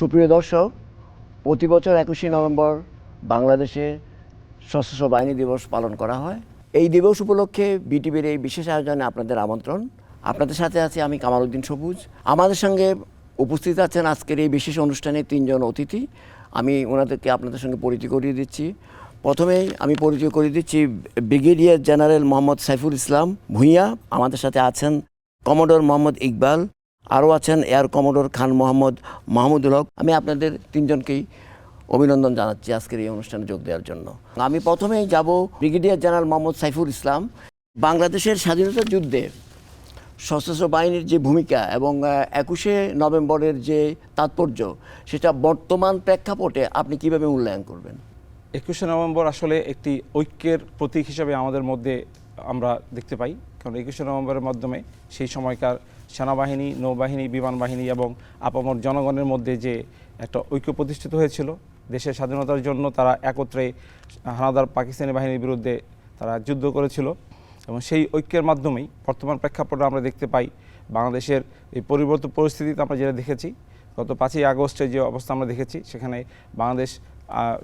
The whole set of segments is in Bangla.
সুপ্রিয় দর্শক, প্রতি বছর একুশে নভেম্বর বাংলাদেশে সশস্ত্র বাহিনী দিবস পালন করা হয়। এই দিবস উপলক্ষে বিটিভির এই বিশেষ আয়োজনে আপনাদের আমন্ত্রণ। আপনাদের সাথে আছি আমি কামাল উদ্দিন সবুজ। আমাদের সঙ্গে উপস্থিত আছেন আজকের এই বিশেষ অনুষ্ঠানে তিনজন অতিথি। আমি ওনাদেরকে আপনাদের সঙ্গে পরিচয় করিয়ে দিচ্ছি। প্রথমেই আমি পরিচয় করিয়ে দিচ্ছি ব্রিগেডিয়ার জেনারেল মোহাম্মদ সাইফুল ইসলাম ভূঁইয়া। আমাদের সাথে আছেন কমোডর মোহাম্মদ ইকবাল। আরও আছেন এয়ার কমোডর খান মোহাম্মদ মাহমুদুল হক। আমি আপনাদের তিনজনকেই অভিনন্দন জানাচ্ছি আজকের এই অনুষ্ঠানে যোগ দেওয়ার জন্য। আমি প্রথমেই যাব ব্রিগেডিয়ার জেনারেল মোহাম্মদ সাইফুল ইসলাম। বাংলাদেশের স্বাধীনতা যুদ্ধে সশস্ত্র বাহিনীর যে ভূমিকা এবং একুশে নভেম্বরের যে তাৎপর্য, সেটা বর্তমান প্রেক্ষাপটে আপনি কীভাবে মূল্যায়ন করবেন? একুশে নভেম্বর আসলে একটি ঐক্যের প্রতীক হিসেবে আমাদের মধ্যে আমরা দেখতে পাই। কারণ একুশে নভেম্বরের মাধ্যমে সেই সময়কার সেনাবাহিনী, নৌবাহিনী বিমান বাহিনী এবং আপামর জনগণের মধ্যে যে একটা ঐক্য প্রতিষ্ঠিত হয়েছিল, দেশের স্বাধীনতার জন্য তারা একত্রে হানাদার পাকিস্তানি বাহিনীর বিরুদ্ধে তারা যুদ্ধ করেছিল এবং সেই ঐক্যের মাধ্যমেই বর্তমান প্রেক্ষাপটে আমরা দেখতে পাই বাংলাদেশের এই পরিবর্তিত পরিস্থিতিতে আমরা যেটা দেখেছি, গত পাঁচই আগস্টে যে অবস্থা আমরা দেখেছি, সেখানে বাংলাদেশ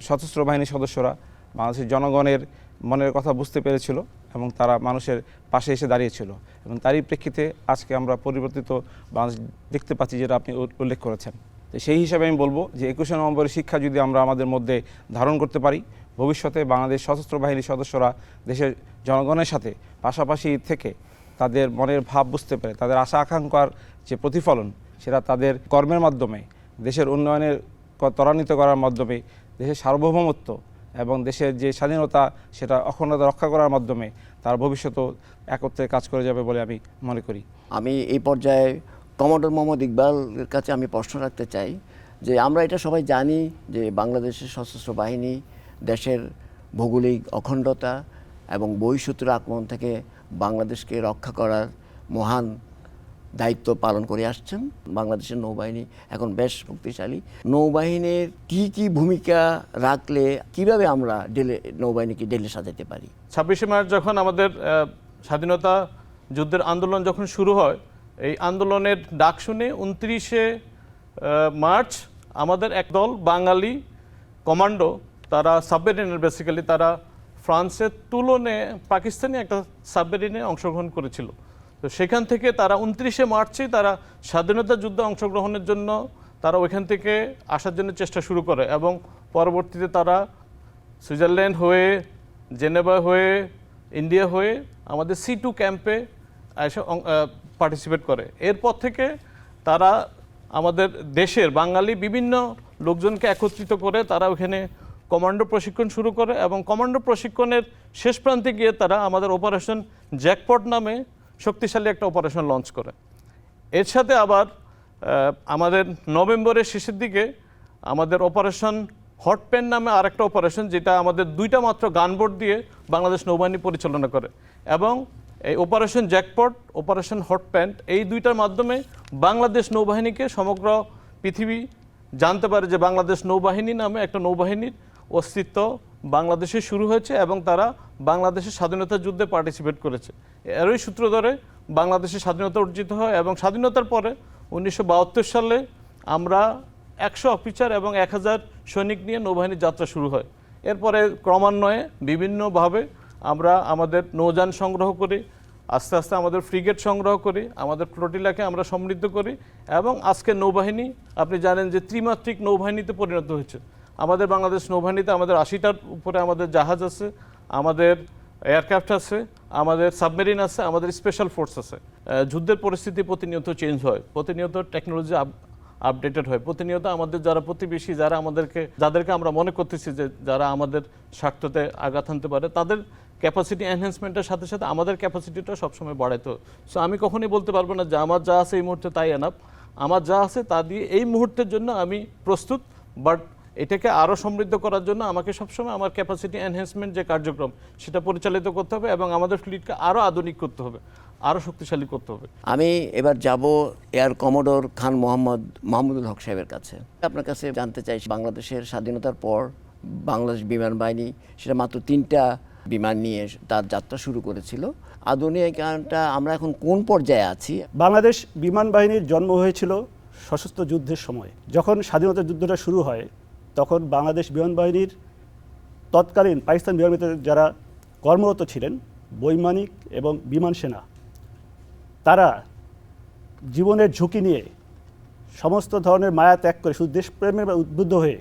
সশস্ত্র বাহিনীর সদস্যরা বাংলাদেশের জনগণের মনের কথা বুঝতে পেরেছিল এবং তারা মানুষের পাশে এসে দাঁড়িয়েছিল। এবং তারই প্রেক্ষিতে আজকে আমরা পরিবর্তিত বাংলাদেশ দেখতে পাচ্ছি যেটা আপনি উল্লেখ করেছেন। তো সেই হিসাবে আমি বলব যে একুশে নভেম্বরের শিক্ষা যদি আমরা আমাদের মধ্যে ধারণ করতে পারি, ভবিষ্যতে বাংলাদেশ সশস্ত্র বাহিনীর সদস্যরা দেশের জনগণের সাথে পাশাপাশি থেকে তাদের মনের ভাব বুঝতে পারে, তাদের আশা আকাঙ্ক্ষার যে প্রতিফলন, সেটা তাদের কর্মের মাধ্যমে, দেশের উন্নয়নের ত্বরান্বিত করার মাধ্যমে, দেশের সার্বভৌমত্ব এবং দেশের যে স্বাধীনতা, সেটা অখণ্ডতা রক্ষা করার মাধ্যমে তার ভবিষ্যতেও একত্রে কাজ করে যাবে বলে আমি মনে করি। আমি এই পর্যায়ে কমান্ডার মোহাম্মদ ইকবালের কাছে আমি প্রশ্ন রাখতে চাই যে, আমরা এটা সবাই জানি যে, বাংলাদেশের সশস্ত্র বাহিনী দেশের ভৌগোলিক অখণ্ডতা এবং বহিঃশত্রুর আক্রমণ থেকে বাংলাদেশকে রক্ষা করার মহান দায়িত্ব পালন করে আসছেন বাংলাদেশের নৌবাহিনী। এখন বেশ শক্তিশালী। নৌবাহিনীর কি কি ভূমিকা রাখলে কীভাবে আমরা ডেলে, নৌবাহিনীকে ডেলে সাজাতে পারি? ছাব্বিশে মার্চ যখন আমাদের স্বাধীনতা যুদ্ধের আন্দোলন যখন শুরু হয়, এই আন্দোলনের ডাক শুনে উনত্রিশে মার্চ আমাদের একদল বাঙালি কমান্ডো, তারা সাবমেরিনের বেসিক্যালি তারা ফ্রান্সের তুলনে পাকিস্তানি একটা সাবমেরিনে অংশগ্রহণ করেছিল। তো সেখান থেকে তারা উনত্রিশে মার্চে তারা স্বাধীনতা যুদ্ধে অংশগ্রহণের জন্য তারা ওইখান থেকে আসার জন্য চেষ্টা শুরু করে এবং পরবর্তীতে তারা সুইজারল্যান্ড হয়ে, জেনেভা হয়ে, ইন্ডিয়া হয়ে আমাদের সি টু ক্যাম্পে এসে পার্টিসিপেট করে। এরপর থেকে তারা আমাদের দেশের বাঙালি বিভিন্ন লোকজনকে একত্রিত করে তারা ওখানে কমান্ডো প্রশিক্ষণ শুরু করে এবং কমান্ডো প্রশিক্ষণের শেষ প্রান্তে গিয়ে তারা আমাদের অপারেশন জ্যাকপট নামে শক্তিশালী একটা অপারেশন লঞ্চ করে। এর সাথে আবার আমাদের নভেম্বরের শেষের দিকে আমাদের অপারেশন হট পেন নামে আরেকটা অপারেশন যেটা আমাদের দুইটা মাত্র গানবোর্ড দিয়ে বাংলাদেশ নৌবাহিনী পরিচালনা করে। এবং এই operation jackpot operation hot pant এই দুইটার মাধ্যমে বাংলাদেশ নৌবাহিনীকে সমগ্র পৃথিবী জানতে পারে যে বাংলাদেশ নৌবাহিনী নামে একটা নৌবাহিনীর অস্তিত্ব বাংলাদেশে শুরু হয়েছে এবং তারা বাংলাদেশের স্বাধীনতা যুদ্ধে পার্টিসিপেট করেছে। এরই সূত্র ধরে বাংলাদেশের স্বাধীনতা অর্জিত হয় এবং স্বাধীনতার পরে উনিশশো বাহাত্তর সালে আমরা একশো অফিসার এবং এক হাজার সৈনিক নিয়ে নৌবাহিনীর যাত্রা শুরু হয়। এরপরে ক্রমান্বয়ে বিভিন্নভাবে আমরা আমাদের নৌযান সংগ্রহ করি, আস্তে আস্তে আমাদের ফ্রিগেট সংগ্রহ করি, আমাদের ফ্লোটিলাকে আমরা সমৃদ্ধ করি এবং আজকে নৌবাহিনী, আপনি জানেন যে ত্রিমাত্রিক নৌবাহিনীতে পরিণত হয়েছে। আমাদের বাংলাদেশ নৌবাহিনীতে আমাদের আশিটার উপরে আমাদের জাহাজ আছে, আমাদের এয়ারক্রাফট আছে, আমাদের সাবমেরিন আছে, আমাদের স্পেশাল ফোর্স আছে। যুদ্ধের পরিস্থিতি প্রতিনিয়ত চেঞ্জ হয়, প্রতিনিয়ত টেকনোলজি আপডেটেড হয়। প্রতিনিয়ত আমাদের যারা প্রতিবেশী, যারা আমাদেরকে, যাদেরকে আমরা মনে করতেছি যে যারা আমাদের স্বার্থতে আঘাত আনতে পারে, তাদের ক্যাপাসিটি এনহ্যান্সমেন্টের সাথে সাথে আমাদের ক্যাপাসিটিটা সবসময় বাড়াইতে সো আমি কখনোই বলতে পারব না যে আমার যা আছে এই মুহূর্তে তাই এনাফ আমার যা আছে তা দিয়ে এই মুহূর্তের জন্য আমি প্রস্তুত বাট এটাকে আরও সমৃদ্ধ করার জন্য আমাকে সবসময় আমার ক্যাপাসিটি এনহ্যান্সমেন্ট যে কার্যক্রম সেটা পরিচালিত করতে হবে এবং আমাদের ফ্লিটকে আরও আধুনিক করতে হবে আরও শক্তিশালী করতে হবে। আমি এবার যাব এয়ার কমোডোর খান মোহাম্মদ মাহমুদুল হক সাহেবের কাছে। আপনার কাছে জানতে চাই বাংলাদেশের স্বাধীনতার পর বাংলাদেশ বিমান বাহিনী সেটা মাত্র তিনটা বিমান নিয়ে তার যাত্রা শুরু করেছিল। আধুনিকায়নটা আমরা এখন কোন পর্যায়ে আছি? বাংলাদেশ বিমান বাহিনীর জন্ম হয়েছিল সশস্ত্র যুদ্ধের সময় যখন স্বাধীনতা যুদ্ধটা শুরু হয় তখন বাংলাদেশ বিমান বাহিনীর তৎকালীন পাকিস্তান বিমান যারা কর্মরত ছিলেন, বৈমানিক এবং বিমান সেনা, তারা জীবনের ঝুঁকি নিয়ে সমস্ত ধরনের মায়া ত্যাগ করে শুধু দেশপ্রেমে উদ্বুদ্ধ হয়ে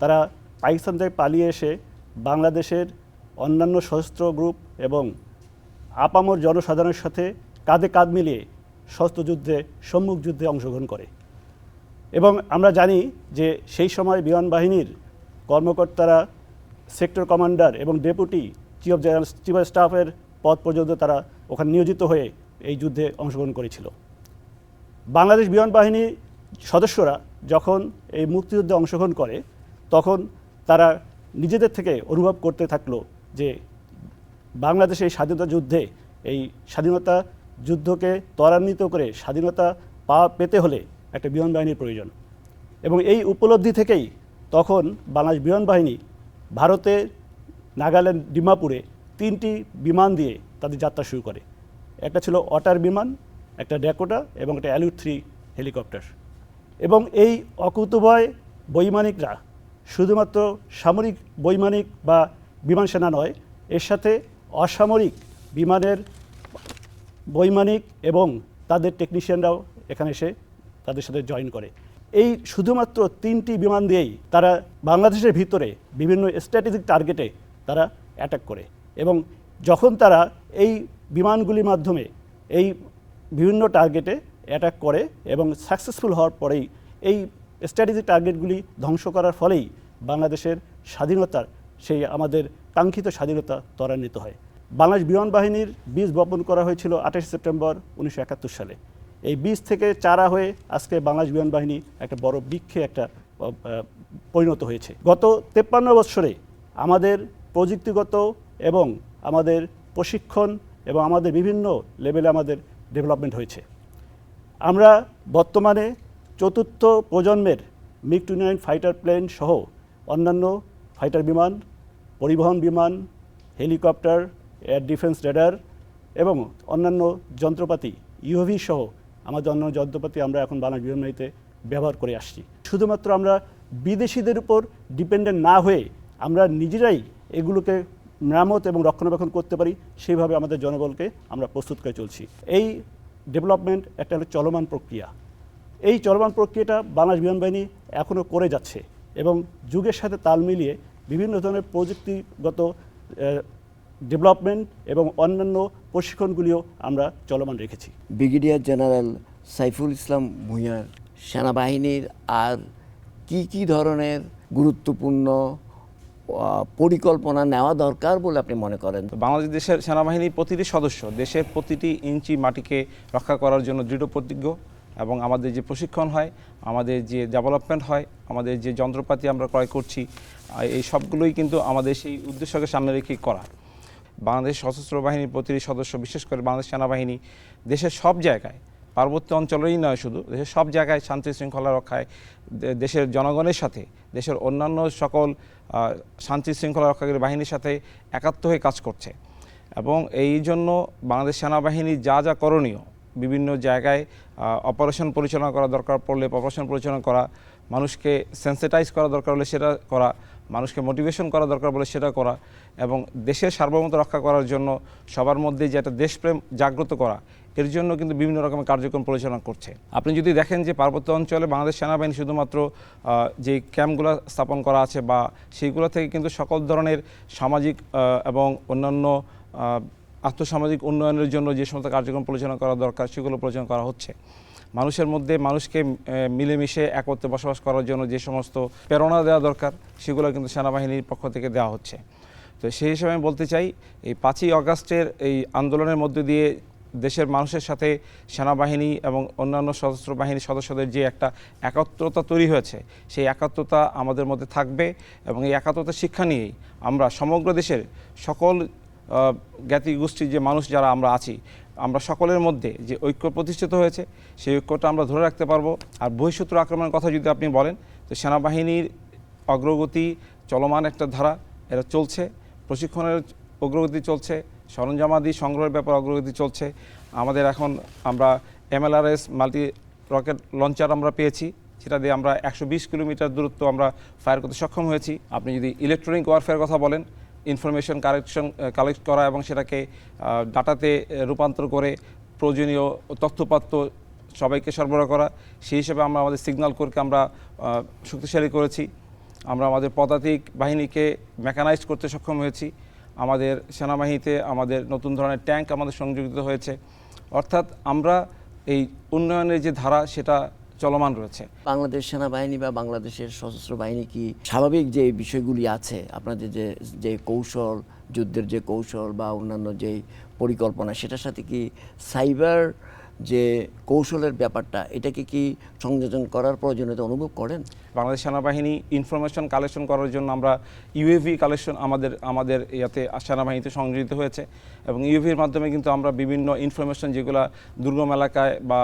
তারা পাকিস্তান থেকে পালিয়ে এসে বাংলাদেশের অন্যান্য সশস্ত্র গ্রুপ এবং আপামর জনসাধারণের সাথে কাঁধে কাঁধ মিলিয়ে সশস্ত্র যুদ্ধে সম্মুখ যুদ্ধে অংশগ্রহণ করে। এবং আমরা জানি যে সেই সময় বিমান বাহিনীর কর্মকর্তারা, সেক্টর কমান্ডার এবং deputy chief of general, chief of স্টাফের পদ পর্যন্ত তারা ওখানে নিয়োজিত হয়ে এই যুদ্ধে অংশগ্রহণ করেছিল। বাংলাদেশ বিমান বাহিনী সদস্যরা যখন এই মুক্তিযুদ্ধে অংশগ্রহণ করে, তখন তারা নিজেদের থেকে অনুভব করতে থাকল যে বাংলাদেশের এই স্বাধীনতা যুদ্ধে, এই স্বাধীনতা যুদ্ধকে ত্বরান্বিত করে স্বাধীনতা পা, পেতে হলে একটা বিমান বাহিনীর প্রয়োজন। এবং এই উপলব্ধি থেকেই তখন বাংলাদেশ বিমান বাহিনী ভারতের নাগাল্যান্ড, ডিমাপুরে তিনটি বিমান দিয়ে তাদের যাত্রা শুরু করে। একটা ছিল অটার বিমান, একটা ড্যাকোটা এবং একটা অ্যালুট থ্রি হেলিকপ্টার। এবং এই অকুতভয় বৈমানিকরা শুধুমাত্র সামরিক বৈমানিক বা বিমান সেনা নয়, এর সাথে অসামরিক বিমানের বৈমানিক এবং তাদের টেকনিশিয়ানরাও এখানে এসে তাদের সাথে জয়েন করে। এই শুধুমাত্র তিনটি বিমান দিয়েই তারা বাংলাদেশের ভিতরে বিভিন্ন স্ট্র্যাটেজিক টার্গেটে তারা অ্যাটাক করে এবং যখন তারা এই বিমানগুলির মাধ্যমে এই বিভিন্ন টার্গেটে অ্যাটাক করে এবং সাকসেসফুল হওয়ার পরেই এই স্ট্র্যাটেজিক টার্গেটগুলি ধ্বংস করার ফলেই বাংলাদেশের স্বাধীনতার সেই আমাদের কাঙ্ক্ষিত স্বাধীনতা ত্বরান্বিত হয়। বাংলাদেশ বিমান বাহিনীর বীজ বপন করা হয়েছিল আঠাশে সেপ্টেম্বর উনিশশো একাত্তর সালে। এই বীজ থেকে চারা হয়ে আজকে বাংলাদেশ বিমান বাহিনী একটা বড় বৃক্ষে একটা পরিণত হয়েছে। গত তেপ্পান্ন বৎসরে আমাদের প্রযুক্তিগত এবং আমাদের প্রশিক্ষণ এবং আমাদের বিভিন্ন লেভেলে আমাদের ডেভেলপমেন্ট হয়েছে। আমরা বর্তমানে চতুর্থ প্রজন্মের MiG two nine fighter plane সহ অন্যান্য ফাইটার বিমান, পরিবহন বিমান, হেলিকপ্টার, এয়ার ডিফেন্স রেডার এবং অন্যান্য যন্ত্রপাতি ইউভি সহ আমাদের অন্যান্য যন্ত্রপাতি আমরা এখন বাংলা বাহিনীতে ব্যবহার করে আসছি। শুধুমাত্র আমরা বিদেশিদের উপর ডিপেন্ডেন্ট না হয়ে আমরা নিজেরাই এগুলোকে মেরামত এবং রক্ষণাবেক্ষণ করতে পারি সেইভাবে আমাদের জনবলকে আমরা প্রস্তুত করে চলছি। এই ডেভেলপমেন্ট একটা হলো চলমান প্রক্রিয়া। এই চলমান প্রক্রিয়াটা বাংলাদেশ বিমান বাহিনী এখনও করে যাচ্ছে এবং যুগের সাথে তাল মিলিয়ে বিভিন্ন ধরনের প্রযুক্তিগত ডেভেলপমেন্ট এবং অন্যান্য প্রশিক্ষণগুলিও আমরা চলমান রেখেছি। ব্রিগেডিয়ার জেনারেল সাইফুল ইসলাম ভূঁইয়ার সেনাবাহিনীর আর কি কি ধরনের গুরুত্বপূর্ণ পরিকল্পনা নেওয়া দরকার বলে আপনি মনে করেন? বাংলাদেশ দেশের সেনাবাহিনী প্রতিটি সদস্য দেশের প্রতিটি ইঞ্চি মাটিকে রক্ষা করার জন্য দৃঢ় প্রতিজ্ঞ এবং আমাদের যে প্রশিক্ষণ হয় আমাদের যে ডেভেলপমেন্ট হয় আমাদের যে যন্ত্রপাতি আমরা ক্রয় করছি এই সবগুলোই কিন্তু আমাদের সেই উদ্দেশ্যকে সামনে রেখেই করা। বাংলাদেশ সশস্ত্র বাহিনীর প্রতিটি সদস্য, বিশেষ করে বাংলাদেশ সেনাবাহিনী, দেশের সব জায়গায়, পার্বত্য অঞ্চলেই নয় শুধু, দেশের সব জায়গায় শান্তি শৃঙ্খলা রক্ষায় দেশের জনগণের সাথে, দেশের অন্যান্য সকল শান্তি শৃঙ্খলা রক্ষাকারী বাহিনীর সাথে একাত্ম হয়ে কাজ করছে। এবং এই জন্য বাংলাদেশ সেনাবাহিনী যা যা করণীয়, বিভিন্ন জায়গায় অপারেশন পরিচালনা করা দরকার পড়লে অপারেশন পরিচালনা করা, মানুষকে সেন্সিটাইজ করা দরকার হলে সেটা করা মানুষকে মোটিভেশন করা দরকার বলে সেটা করা এবং দেশের সার্বভৌমত রক্ষা করার জন্য সবার মধ্যে যে একটা দেশপ্রেম জাগ্রত করা, এর জন্য কিন্তু বিভিন্ন রকমের কার্যক্রম পরিচালনা করছে। আপনি যদি দেখেন যে পার্বত্য অঞ্চলে বাংলাদেশ সেনাবাহিনী শুধুমাত্র যে ক্যাম্পগুলো স্থাপন করা আছে বা সেইগুলো থেকে কিন্তু সকল ধরনের সামাজিক এবং অন্যান্য আর্থসামাজিক উন্নয়নের জন্য যে সমস্ত কার্যক্রম পরিচালনা করা দরকার, সেগুলো পরিচালনা করা হচ্ছে। মানুষের মধ্যে মানুষকে মিলেমিশে একত্রে বসবাস করার জন্য যে সমস্ত প্রেরণা দেওয়া দরকার সেগুলো কিন্তু সেনাবাহিনীর পক্ষ থেকে দেওয়া হচ্ছে। তো সেই হিসাবে আমি বলতে চাই এই পাঁচই অগাস্টের এই আন্দোলনের মধ্যে দিয়ে দেশের মানুষের সাথে সেনাবাহিনী এবং অন্যান্য সশস্ত্র বাহিনীর সদস্যদের যে একটা একাত্মতা তৈরি হয়েছে সেই একাত্মতা আমাদের মধ্যে থাকবে এবং এই একাত্মতা শিক্ষা নিয়েই আমরা সমগ্র দেশের সকল আহ, জ্ঞাতি গোষ্ঠীর যে মানুষ যারা আমরা আছি আমরা সকলের মধ্যে যে ঐক্য প্রতিষ্ঠিত হয়েছে, সেই ঐক্যটা আমরা ধরে রাখতে পারব। আর বহিঃশত্রু আক্রমণের কথা যদি আপনি বলেন, তো সেনাবাহিনীর অগ্রগতি চলমান একটা ধারা, এটা চলছে। প্রশিক্ষণের অগ্রগতি চলছে, সরঞ্জামাদি সংগ্রহের ব্যাপারে অগ্রগতি চলছে। আমাদের এখন আমরা এমএলআরএস মাল্টি রকেট লঞ্চার আমরা পেয়েছি, সেটা দিয়ে আমরা একশো বিশ কিলোমিটার দূরত্ব আমরা ফায়ার করতে সক্ষম হয়েছি। আপনি যদি ইলেকট্রনিক ওয়ারফেয়ার কথা বলেন ইনফরমেশন কালেকশন কালেক্ট করা এবং সেটাকে ডাটাতে রূপান্তর করে প্রয়োজনীয় তথ্যপাত্র সবাইকে সরবরাহ করা, সেই হিসেবে আমরা আমাদের সিগন্যাল কোরকে আমরা শক্তিশালী করেছি। আমরা আমাদের পদাতিক বাহিনীকে মেকানাইজ করতে সক্ষম হয়েছি। আমাদের সেনাবাহিনীতে আমাদের নতুন ধরনের ট্যাঙ্ক আমাদের সংযোজিত হয়েছে। অর্থাৎ আমরা এই উন্নয়নের যে ধারা, সেটা চলমান রয়েছে। বাংলাদেশ সেনাবাহিনী বা বাংলাদেশের সশস্ত্র বাহিনী কি স্বাভাবিক যে বিষয়গুলি আছে? আপনাদের যে যে কৌশল, যুদ্ধের যে কৌশল বা অন্যান্য যে পরিকল্পনা, সেটার সাথে কি সাইবার যে কৌশলের ব্যাপারটা, এটাকে কি সংযোজন করার প্রয়োজনীয়তা অনুভব করেন? বাংলাদেশ সেনাবাহিনী ইনফরমেশন কালেকশন করার জন্য আমরা ইউএভি কালেকশন আমাদের আমাদের ইয়াতে সেনাবাহিনীতে সংযোজিত হয়েছে এবং ইউএভির মাধ্যমে কিন্তু আমরা বিভিন্ন ইনফরমেশন যেগুলো দুর্গম এলাকায় বা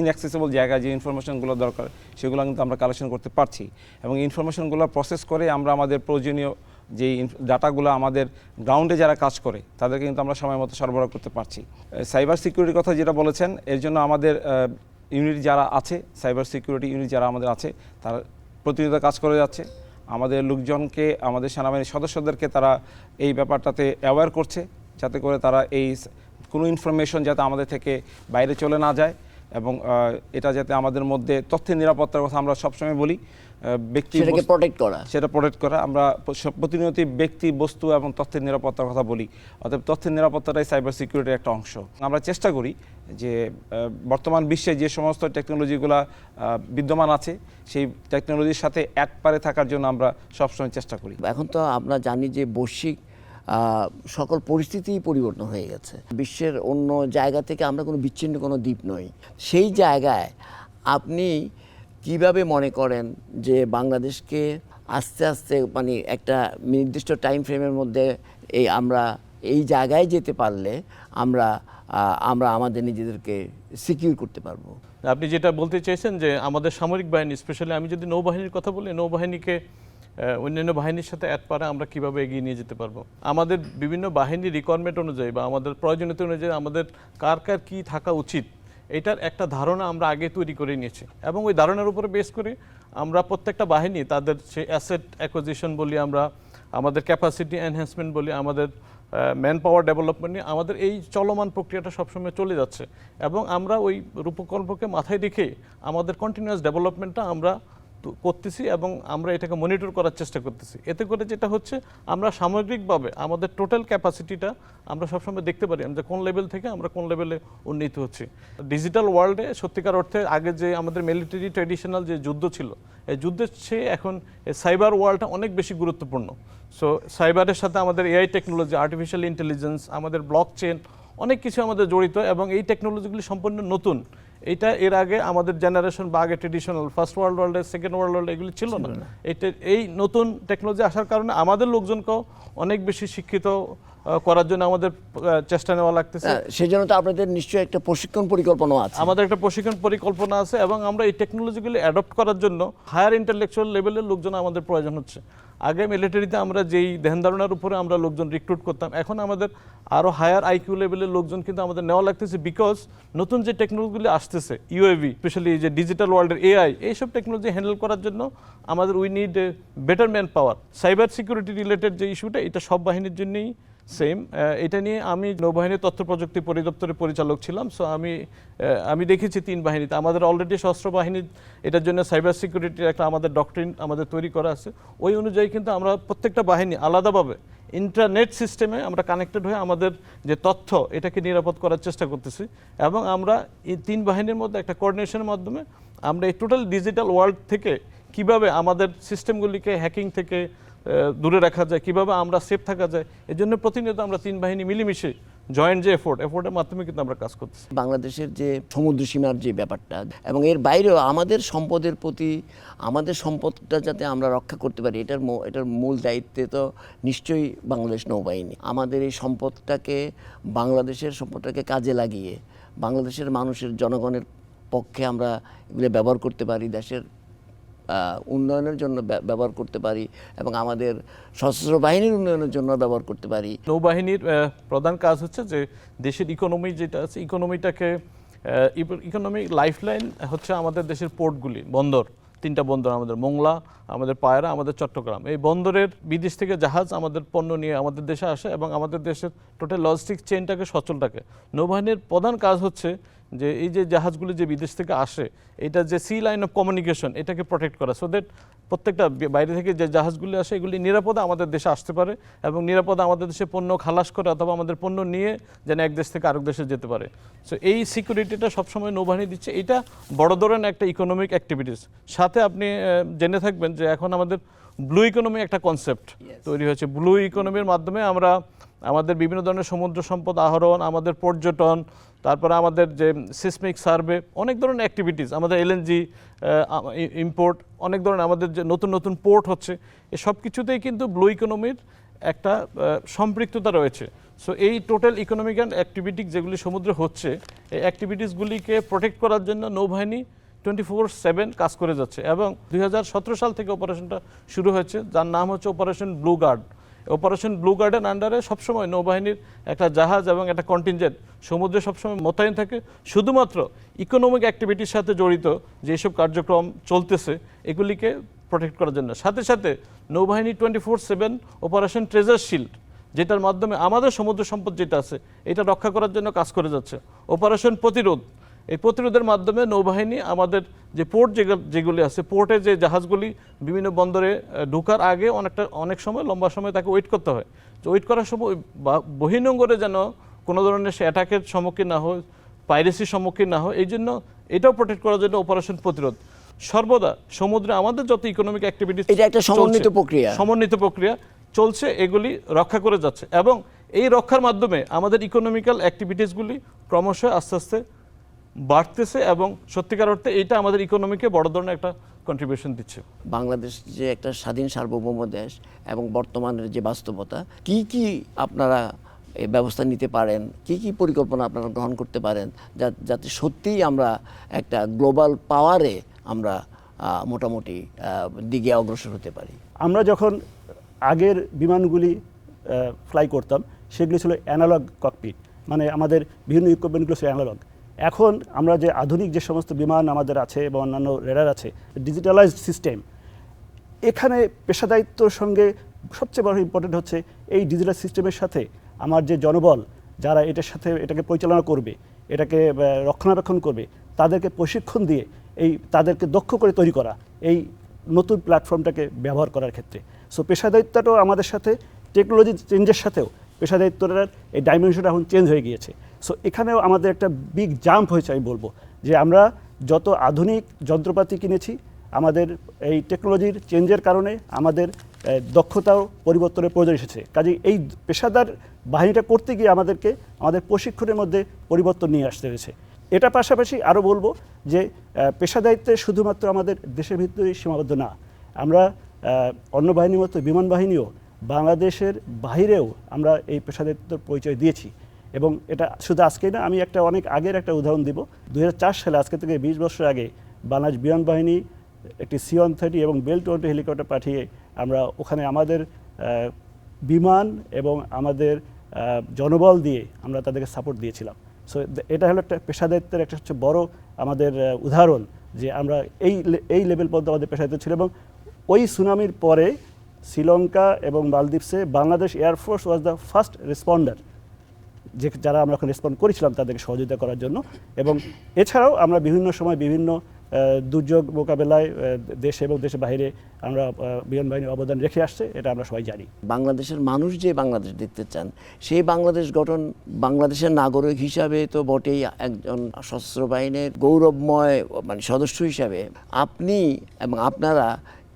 ইনঅ্যাক্সেসিবল জায়গায় যে ইনফরমেশনগুলো দরকার, সেগুলো কিন্তু আমরা কালেকশন করতে পারছি এবং ইনফরমেশনগুলো প্রসেস করে আমরা আমাদের প্রয়োজনীয় যে ডাটাগুলো আমাদের গ্রাউন্ডে যারা কাজ করে, তাদেরকে কিন্তু আমরা সময় মতো সরবরাহ করতে পারছি। সাইবার সিকিউরিটির কথা যেটা বলেছেন, এর জন্য আমাদের ইউনিট যারা আছে সাইবার সিকিউরিটি ইউনিট যারা আমাদের আছে, তারা প্রতিনিয়ত কাজ করে যাচ্ছে। আমাদের লোকজনকে, আমাদের সেনাবাহিনীর সদস্যদেরকে তারা এই ব্যাপারটাতে অ্যাওয়্যার করছে, যাতে করে তারা এই কোনো ইনফরমেশন যাতে আমাদের থেকে বাইরে চলে না যায় এবং এটা যাতে আমাদের মধ্যে তথ্যের নিরাপত্তার কথা আমরা সবসময় বলি। ব্যক্তি সেটাকে প্রোটেক্ট করা। সেটা প্রোটেক্ট করা। আমরা প- প্রতিনিয়তই ব্যক্তি বস্তু এবং তথ্যের নিরাপত্তার কথা বলি। অতএব তথ্যের নিরাপত্তাটাই সাইবার সিকিউরিটির একটা অংশ। আমরা চেষ্টা করি যে বর্তমান বিশ্বে যে সমস্ত টেকনোলজিগুলো বিদ্যমান আছে সেই টেকনোলজির সাথে এক পারে থাকার জন্য আমরা সবসময় চেষ্টা করি। এখন তো আমরা জানি যে বৈশ্বিক সকল পরিস্থিতিই পরিবর্তন হয়ে গেছে। বিশ্বের অন্য জায়গা থেকে আমরা কোনো বিচ্ছিন্ন কোনো দ্বীপ নই। সেই জায়গায় আপনি কীভাবে মনে করেন যে বাংলাদেশকে আস্তে আস্তে মানে একটা নির্দিষ্ট টাইম ফ্রেমের মধ্যে এই আমরা এই জায়গায় যেতে পারলে আমরা আমরা আমাদের নিজেদেরকে সিকিউর করতে পারব? আপনি যেটা বলতে চাইছেন যে আমাদের সামরিক বাহিনী স্পেশালি আমি যদি নৌবাহিনীর কথা বলি, নৌবাহিনীকে অন্যান্য বাহিনীর সাথে এক পারে আমরা কীভাবে এগিয়ে নিয়ে যেতে পারব? আমাদের বিভিন্ন বাহিনীর রিকোয়ারমেন্ট অনুযায়ী বা আমাদের প্রয়োজনীয়তা অনুযায়ী আমাদের কার কার কী থাকা উচিত এটার একটা ধারণা আমরা আগে তৈরি করে নিয়েছি। এবং ওই ধারণার উপরে বেস করে আমরা প্রত্যেকটা বাহিনী তাদের সে অ্যাসেট অ্যাকোজিশন বলি আমরা, আমাদের ক্যাপাসিটি এনহ্যান্সমেন্ট বলি, আমাদের ম্যান পাওয়ার ডেভেলপমেন্ট নিয়ে আমাদের এই চলমান প্রক্রিয়াটা সবসময় চলে যাচ্ছে। এবং আমরা ওই রূপকল্পকে মাথায় রেখে আমাদের কন্টিনিউয়াস ডেভেলপমেন্টটা আমরা করতেছি এবং আমরা এটাকে মনিটর করার চেষ্টা করতেছি। এতে করে যেটা হচ্ছে, আমরা সামগ্রিকভাবে আমাদের টোটাল ক্যাপাসিটিটা আমরা সবসময় দেখতে পারি যে কোন লেভেল থেকে আমরা কোন লেভেলে উন্নীত হচ্ছি। ডিজিটাল ওয়ার্ল্ডে সত্যিকার অর্থে আগে যে আমাদের মিলিটারি ট্র্যাডিশনাল যে যুদ্ধ ছিল, এই যুদ্ধের চেয়ে এখন সাইবার ওয়ার্ল্ডটা অনেক বেশি গুরুত্বপূর্ণ। সো সাইবারের সাথে আমাদের এআই টেকনোলজি আর্টিফিশিয়াল ইন্টেলিজেন্স আমাদের ব্লক চেন অনেক কিছু আমাদের জড়িত এবং এই টেকনোলজিগুলি সম্পূর্ণ নতুন। এটা এর আগে আমাদের জেনারেশন বা আগে ট্রেডিশনাল ফার্স্ট ওয়ার্ল্ড ওয়ার্ল্ডের সেকেন্ড ওয়ার্ল্ড ওয়ার্ল্ড এগুলি ছিল না। এটা এই নতুন টেকনোলজি আসার কারণে আমাদের লোকজনকেও অনেক বেশি শিক্ষিত করার জন্য আমাদের চেষ্টা নেওয়া লাগতেছে। সেজন্য তো আপনাদের নিশ্চয়ই একটা প্রশিক্ষণ পরিকল্পনা আছে। আমাদের একটা প্রশিক্ষণ পরিকল্পনা আছে এবং আমরা এই টেকনোলজিগুলি অ্যাডপ্ট করার জন্য হায়ার ইন্টেলেকচুয়াল লেভেলের লোকজন আমাদের প্রয়োজন হচ্ছে। আগে মিলিটারিতে আমরা যেই ধ্যান ধারণার উপরে আমরা লোকজন রিক্রুট করতাম এখন আমাদের আরও হায়ার আইকিউ লেভেলের লোকজন কিন্তু আমাদের নেওয়া লাগতেছে বিকজ নতুন যে টেকনোলজিগুলি আসতেছে ইউএভি স্পেশালি যে ডিজিটাল ওয়ার্ল্ডের এআই এইসব টেকনোলজি হ্যান্ডেল করার জন্য আমাদের we need better manpower cyber security related যে ইস্যুটা এটা সব বাহিনীর জন্যই সেম এটা নিয়ে আমি নৌবাহিনীর তথ্য প্রযুক্তি পরিদপ্তরের পরিচালক ছিলাম সো আমি আমি দেখেছি তিন বাহিনীতে। আমাদের অলরেডি সশস্ত্র বাহিনী, এটার জন্য সাইবার সিকিউরিটির একটা আমাদের ডক্টরিন আমাদের তৈরি করা আছে। ওই অনুযায়ী কিন্তু আমরা প্রত্যেকটা বাহিনী আলাদাভাবে ইন্টারনেট সিস্টেমে আমরা কানেক্টেড হয়ে আমাদের যে তথ্য, এটাকে নিরাপদ করার চেষ্টা করতেছি। এবং আমরা এই তিন বাহিনীর মধ্যে একটা কোঅর্ডিনেশনের মাধ্যমে আমরা এই টোটাল ডিজিটাল ওয়ার্ল্ড থেকে কীভাবে আমাদের সিস্টেমগুলিকে হ্যাকিং থেকে দূরে রাখা যায়, কীভাবে আমরা সেফ থাকা যায় এই জন্য প্রতিনিয়ত আমরা তিন বাহিনী মিলেমিশে জয়েন্ট যে এফোর্ট এফোর্টের মাধ্যমে কিন্তু আমরা কাজ করতেছি। বাংলাদেশের যে সমুদ্র সীমার যে ব্যাপারটা, এবং এর বাইরেও আমাদের সম্পদের প্রতি, আমাদের সম্পদটা যাতে আমরা রক্ষা করতে পারি, এটার এটার মূল দায়িত্বে তো নিশ্চয়ই বাংলাদেশ নৌবাহিনী। আমাদের এই সম্পদটাকে বাংলাদেশের সম্পদটাকে কাজে লাগিয়ে, বাংলাদেশের মানুষের, জনগণের পক্ষে আমরা এগুলো ব্যবহার করতে পারি, দেশের উন্নয়নের জন্য ব্যবহার করতে পারি এবং আমাদের সশস্ত্র বাহিনীর উন্নয়নের জন্য ব্যবহার করতে পারি। নৌবাহিনীর প্রধান কাজ হচ্ছে যে দেশের ইকোনমি যেটা আছে ইকোনমিটাকে ইকোনমিক লাইফলাইন হচ্ছে আমাদের দেশের পোর্টগুলি বন্দর, তিনটা বন্দর, আমাদের মোংলা, আমাদের পায়রা, আমাদের চট্টগ্রাম। এই বন্দরের বিদেশ থেকে জাহাজ আমাদের পণ্য নিয়ে আমাদের দেশে আসে এবং আমাদের দেশের টোটাল লজিস্টিক চেনটাকে সচল রাখে নৌবাহিনীর প্রধান কাজ হচ্ছে যে এই যে জাহাজগুলি যে বিদেশ থেকে আসে এটা যে সি লাইন অফ কমিউনিকেশন এটাকে প্রোটেক্ট করা। সো দ্যাট প্রত্যেকটা বাইরে থেকে যে জাহাজগুলি আসে এগুলি নিরাপদে আমাদের দেশে আসতে পারে এবং নিরাপদে আমাদের দেশে পণ্য খালাস করে অথবা আমাদের পণ্য নিয়ে যেন এক দেশ থেকে আরেক দেশে যেতে পারে। সো এই সিকিউরিটিটা সবসময় নৌবাহিনী দিচ্ছে। এটা বড় ধরনের একটা ইকোনমিক অ্যাক্টিভিটিস সাথে আপনি জেনে থাকবেন যে এখন আমাদের ব্লু ইকোনমি একটা কনসেপ্ট তৈরি হয়েছে। ব্লু ইকোনমির মাধ্যমে আমরা আমাদের বিভিন্ন ধরনের সমুদ্র সম্পদ আহরণ, আমাদের পর্যটন, তারপরে আমাদের যে সিসমিক সার্ভে অনেক ধরনের অ্যাক্টিভিটিস আমাদের এলএনজি ইম্পোর্ট অনেক ধরনের আমাদের যে নতুন নতুন পোর্ট হচ্ছে। এই সব কিছুতেই কিন্তু ব্লু ইকোনমির একটা সম্পৃক্ততা রয়েছে। সো এই টোটাল ইকোনমিক অ্যান্ড অ্যাক্টিভিটি যেগুলি সমুদ্রে হচ্ছে, এই অ্যাক্টিভিটিসগুলিকে প্রোটেক্ট করার জন্য নৌবাহিনী টোয়েন্টি ফোর সেভেন কাজ করে যাচ্ছে। এবং দুই হাজার সতেরো সাল থেকে অপারেশনটা শুরু হয়েছে, যার নাম হচ্ছে operation blue guard operation blue garden আন্ডারে সবসময় নৌবাহিনীর একটা জাহাজ এবং একটা কন্টিনজেন্ট সমুদ্রে সবসময় মোতায়েন থাকে। শুধুমাত্র ইকোনমিক অ্যাক্টিভিটির সাথে জড়িত যেসব কার্যক্রম চলতেছে, এগুলিকে প্রোটেক্ট করার জন্য। সাথে সাথে নৌবাহিনী twenty four seven operation treasure shield যেটার মাধ্যমে আমাদের সমুদ্র সম্পদ যেটা আছে, এটা রক্ষা করার জন্য কাজ করে যাচ্ছে। অপারেশন প্রতিরোধ এই প্রতিরোধের মাধ্যমে নৌবাহিনী আমাদের যে পোর্ট যেগুলি আছে পোর্টে যে জাহাজগুলি বিভিন্ন বন্দরে ঢোকার আগে অনেকটা অনেক সময় লম্বা সময় তাকে ওয়েট করতে হয়। তো ওয়েট করার সময় বা- বহির্নোঙ্গরে যেন কোনো ধরনের সে অ্যাটাকের সম্মুখীন না হয় পাইরেসির সম্মুখীন না হয় এই জন্য এটাও প্রোটেক্ট করার জন্য অপারেশন প্রতিরোধ। সর্বদা সমুদ্রে আমাদের যত ইকোনমিক অ্যাক্টিভিটি এটা একটা সমন্বিত প্রক্রিয়া। সমন্বিত প্রক্রিয়া চলছে এগুলি রক্ষা করে যাচ্ছে। এবং এই রক্ষার মাধ্যমে আমাদের ইকোনমিক্যাল অ্যাক্টিভিটিসগুলি ক্রমশ আস্তে আস্তে বাড়তেছে এবং সত্যিকার অর্থে এটা আমাদের ইকোনমিকে বড় ধরনের একটা কন্ট্রিবিউশন দিচ্ছে। বাংলাদেশ যে একটা স্বাধীন সার্বভৌম দেশ এবং বর্তমানের যে বাস্তবতা কি কি আপনারা ব্যবস্থা নিতে পারেন? কি কি পরিকল্পনা আপনারা গ্রহণ করতে পারেন? যা- যাতে সত্যিই আমরা একটা গ্লোবাল পাওয়ারে আমরা মোটামুটি দিকে অগ্রসর হতে পারি। আমরা যখন আগের বিমানগুলি ফ্লাই করতাম সেগুলি ছিল অ্যানালগ ককপিট মানে আমাদের বিভিন্ন ইকুইপমেন্টগুলো ছিল অ্যানালগ এখন আমরা যে আধুনিক যে সমস্ত বিমান আমাদের আছে এবং অন্যান্য রেডার আছে ডিজিটালাইজড সিস্টেম এখানে পেশাদায়িত্বর সঙ্গে সবচেয়ে বড় ইম্পর্টেন্ট হচ্ছে এই ডিজিটাল সিস্টেমের সাথে আমার যে জনবল, যারা এটার সাথে এটাকে পরিচালনা করবে, এটাকে রক্ষণাবেক্ষণ করবে, তাদেরকে প্রশিক্ষণ দিয়ে এই তাদেরকে দক্ষ করে তৈরি করা এই নতুন প্ল্যাটফর্মটাকে ব্যবহার করার ক্ষেত্রে। সো পেশাদায়িত্বটাও আমাদের সাথে টেকনোলজি চেঞ্জের সাথেও পেশাদায়িত্বটার এই ডাইমেনশনটা এখন চেঞ্জ হয়ে গিয়েছে। সো এখানেও আমাদের একটা বিগ জাম্প হয়েছে আমি বলব, যে আমরা যত আধুনিক যন্ত্রপাতি কিনেছি, আমাদের এই টেকনোলজির চেঞ্জের কারণে আমাদের দক্ষতাও পরিবর্তনের প্রয়োজন এসেছে। কাজে এই পেশাদার বাহিনীটা করতে গিয়ে আমাদেরকে, আমাদের প্রশিক্ষণের মধ্যে পরিবর্তন নিয়ে আসতে হয়েছে। এটা পাশাপাশি আরও বলব যে পেশাদায়িত্বে শুধুমাত্র আমাদের দেশের ভিতরেই সীমাবদ্ধ না, আমরা অন্য বাহিনীর মতো বিমান বাহিনীও বাংলাদেশের বাইরেও আমরা এই পেশাদারিত্ব পরিচয় দিয়েছি এবং এটা শুধু আজকেই না, আমি একটা অনেক আগের একটা উদাহরণ দিব। দু হাজার চার সালে আজকে থেকে বিশ বছর আগে বাংলাদেশ বিমান বাহিনী একটি সি ওয়ান থার্টি এবং বেল টোয়েন্টি হেলিকপ্টার পাঠিয়ে আমরা ওখানে আমাদের বিমান এবং আমাদের জনবল দিয়ে আমরা তাদেরকে সাপোর্ট দিয়েছিলাম। সো এটা হলো একটা পেশাদারিত্বের একটা হচ্ছে বড় আমাদের উদাহরণ যে আমরা এই এই লেভেল পর্যন্ত আমাদের পেশাদারিত্ব ছিল এবং ওই সুনামির পরে শ্রীলঙ্কা এবং মালদ্বীপসে Bangladesh air force was the first responder যে যারা আমরা এখন রেসপন্ড করেছিলাম তাদেরকে সহযোগিতা করার জন্য। এবং এছাড়াও আমরা বিভিন্ন সময় বিভিন্ন দুর্যোগ মোকাবেলায় দেশে এবং দেশের বাইরে আমরা বিমান বাহিনীর অবদান রেখে আসছে, এটা আমরা সবাই জানি। বাংলাদেশের মানুষ যে বাংলাদেশ দেখতে চান, সেই বাংলাদেশ গঠন বাংলাদেশের নাগরিক হিসাবে তো বটেই একজন সশস্ত্র বাহিনীর গৌরবময় মানে সদস্য হিসাবে। আপনি এবং আপনারা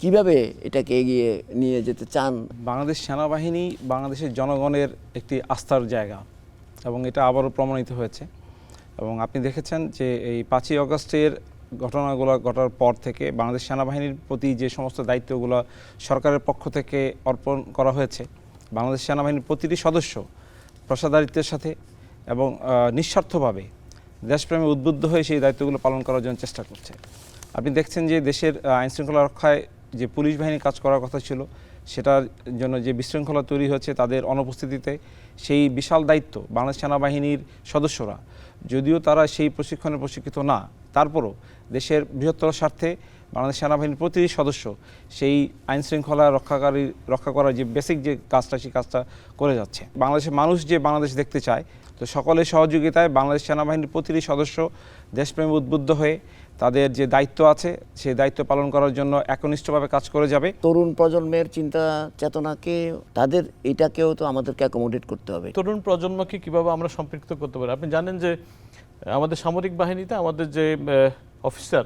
কীভাবে এটাকে এগিয়ে নিয়ে যেতে চান? বাংলাদেশ সেনাবাহিনী বাংলাদেশের জনগণের একটি আস্থার জায়গা এবং এটা আবারও প্রমাণিত হয়েছে। এবং আপনি দেখেছেন যে এই পাঁচই অগস্টের ঘটনাগুলো ঘটার পর থেকে বাংলাদেশ সেনাবাহিনীর প্রতি যে সমস্ত দায়িত্বগুলো সরকারের পক্ষ থেকে অর্পণ করা হয়েছে, বাংলাদেশ সেনাবাহিনীর প্রতিটি সদস্য পেশাদারিত্বের সাথে এবং নিঃস্বার্থভাবে দেশপ্রেমে উদ্বুদ্ধ হয়ে সেই দায়িত্বগুলো পালন করার জন্য চেষ্টা করছে। আপনি দেখছেন যে দেশের আইনশৃঙ্খলা রক্ষায় যে পুলিশ বাহিনী কাজ করার কথা ছিল, সেটার জন্য যে বিশৃঙ্খলা তৈরি হচ্ছে তাদের অনুপস্থিতিতে সেই বিশাল দায়িত্ব বাংলাদেশ সেনাবাহিনীর সদস্যরা, যদিও তারা সেই প্রশিক্ষণে প্রশিক্ষিত না। তারপরও দেশের বৃহত্তর স্বার্থে বাংলাদেশ সেনাবাহিনীর প্রতিটি সদস্য সেই আইন শৃঙ্খলা রক্ষাকারী, রক্ষা করার যে বেসিক যে কাজটা, সেই কাজটা করে যাচ্ছে। বাংলাদেশের মানুষ যে বাংলাদেশ দেখতে চায়, তো সকলের সহযোগিতায় বাংলাদেশ সেনাবাহিনীর প্রতিটি সদস্য দেশপ্রেমে উদ্বুদ্ধ হয়ে তাদের যে দায়িত্ব আছে সেই দায়িত্ব পালন করার জন্য একনিষ্ঠভাবে কাজ করে যাবে। তরুণ প্রজন্মের চিন্তা চেতনাকে তাদের এটাকেও তো আমাদেরকে অ্যাকোমোডেট করতে হবে। তরুণ প্রজন্মকে কীভাবে আমরা সম্পৃক্ত করতে পারি? আপনি জানেন যে আমাদের সামরিক বাহিনীতে আমাদের যে অফিসার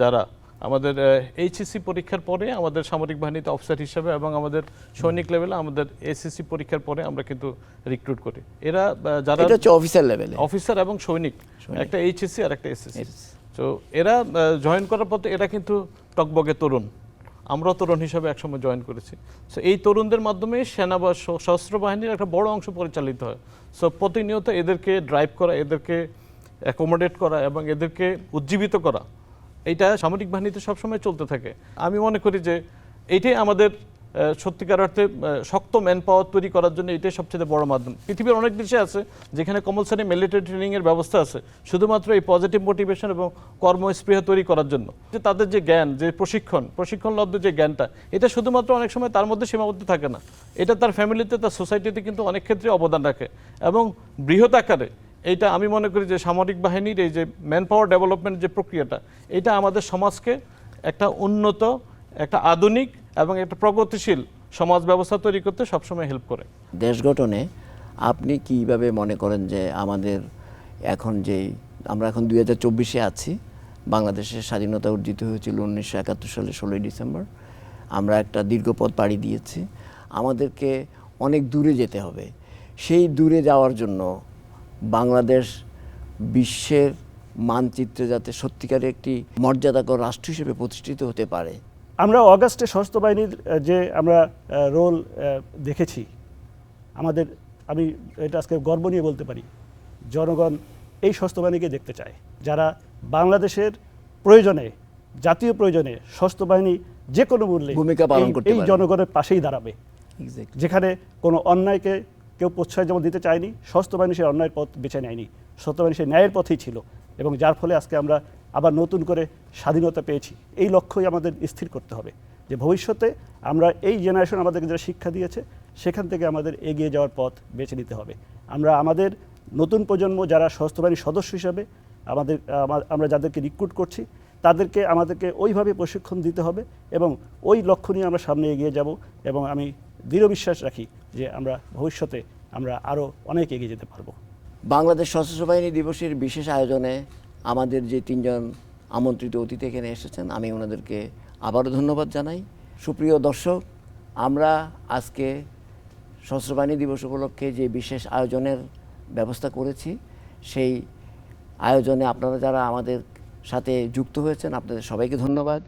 যারা আমাদের এইচএসসি পরীক্ষার পরে আমাদের সামরিক বাহিনীতে অফিসার হিসেবে এবং আমাদের সৈনিক লেভেলে আমাদের এসএসসি পরীক্ষার পরে আমরা কিন্তু রিক্রুট করি। এরা যারা হচ্ছে অফিসার লেভেলে অফিসার এবং সৈনিক সৈনিক। একটা এইচএসসি আর একটা এসএসসি তো এরা জয়েন করার তো এরা কিন্তু টকবগে তরুণ। আমরা তরুণ হিসাবে একসময় জয়েন করেছি। সো এই তরুণদের মাধ্যমে সেনা বা সশস্ত্র বাহিনীর একটা বড় অংশ পরিচালিত হয়। সো প্রতিনিয়ত এদেরকে ড্রাইভ করা, এদেরকে অ্যাকোমোডেট করা এবং এদেরকে উজ্জীবিত করা। এইটা সামরিক বাহিনীতে সবসময় চলতে থাকে। আমি মনে করি যে, এইটাই আমাদের সত্যিকার অর্থে শক্ত ম্যান পাওয়ার তৈরি করার জন্য এটাই সবচেয়ে বড় মাধ্যম। পৃথিবীর অনেক দেশে আছে, যেখানে কম্পালসারি মিলিটারি ট্রেনিংয়ের ব্যবস্থা আছে, শুধুমাত্র এই পজিটিভ মোটিভেশন এবং কর্মস্পৃহা তৈরি করার জন্য। যে তাদের যে জ্ঞান, যে প্রশিক্ষণ, প্রশিক্ষণলব্ধ যে জ্ঞানটা, এটা শুধুমাত্র অনেক সময় তার মধ্যে সীমাবদ্ধ থাকে না। এটা তার ফ্যামিলিতে তার সোসাইটিতে কিন্তু অনেক ক্ষেত্রে অবদান রাখে। এবং বৃহৎ আকারে এইটা আমি মনে করি যে সামরিক বাহিনীর এই যে ম্যান পাওয়ার ডেভেলপমেন্ট যে প্রক্রিয়াটা, এটা আমাদের সমাজকে একটা উন্নত, একটা আধুনিক এবং একটা প্রগতিশীল সমাজ ব্যবস্থা তৈরি করতে সবসময় হেল্প করে। দেশ গঠনে আপনি কীভাবে মনে করেন যে আমাদের এখন যে, আমরা এখন দুই হাজার চব্বিশে আছি, বাংলাদেশের স্বাধীনতা অর্জিত হয়েছিল উনিশশো একাত্তর সালে ষোলোই ডিসেম্বর। আমরা একটা দীর্ঘ পথ পাড়ি দিয়েছি। আমাদেরকে অনেক দূরে যেতে হবে। সেই দূরে যাওয়ার জন্য বাংলাদেশ বিশ্বের মানচিত্রে যাতে সত্যিকারের একটি মর্যাদাকর রাষ্ট্র হিসেবে প্রতিষ্ঠিত হতে পারে আমরা অগাস্টে সশস্ত্র বাহিনীর যে আমরা রোল দেখেছি আমাদের আমি এটা আজকে গর্ব নিয়ে বলতে পারি জনগণ এই সশস্ত্র বাহিনীকে দেখতে চায়। যারা বাংলাদেশের প্রয়োজনে জাতীয় প্রয়োজনে সশস্ত্র বাহিনী যে কোনো মূল্যে ভূমিকা পালন করতে এই জনগণের পাশেই দাঁড়াবে। যেখানে কোনো অন্যায়কে কেউ প্রশ্রয় যেমন দিতে চায়নি সশস্ত্র বাহিনী সেই অন্যায়ের পথ বেছে নেয়নি। সশস্ত্র বাহিনী সেই ন্যায়ের পথেই ছিল এবং যার ফলে আজকে আমরা আবার নতুন করে স্বাধীনতা পেয়েছি। এই লক্ষ্যই আমাদের স্থির করতে হবে যে ভবিষ্যতে আমরা এই জেনারেশন আমাদেরকে যারা শিক্ষা দিয়েছে, সেখান থেকে আমাদের এগিয়ে যাওয়ার পথ বেছে নিতে হবে। আমরা আমাদের নতুন প্রজন্ম যারা সশস্ত্র বাহিনীর সদস্য হিসাবে আমাদের আমরা যাদেরকে রিক্রুট করছি, তাদেরকে আমাদেরকে ওইভাবে প্রশিক্ষণ দিতে হবে এবং ওই লক্ষ্য নিয়ে আমরা সামনে এগিয়ে যাব এবং আমি দৃঢ় বিশ্বাস রাখি যে আমরা ভবিষ্যতে আমরা আরও অনেক এগিয়ে যেতে পারব। বাংলাদেশ সশস্ত্র বাহিনী দিবসের বিশেষ আয়োজনে আমাদের যে তিনজন আমন্ত্রিত অতিথি এখানে এসেছেন, আমি ওনাদেরকে আবারও ধন্যবাদ জানাই। সুপ্রিয় দর্শক, আমরা আজকে সশস্ত্র বাহিনী দিবস উপলক্ষে যে বিশেষ আয়োজনের ব্যবস্থা করেছি, সেই আয়োজনে আপনারা যারা আমাদের সাথে যুক্ত হয়েছেন, আপনাদের সবাইকে ধন্যবাদ।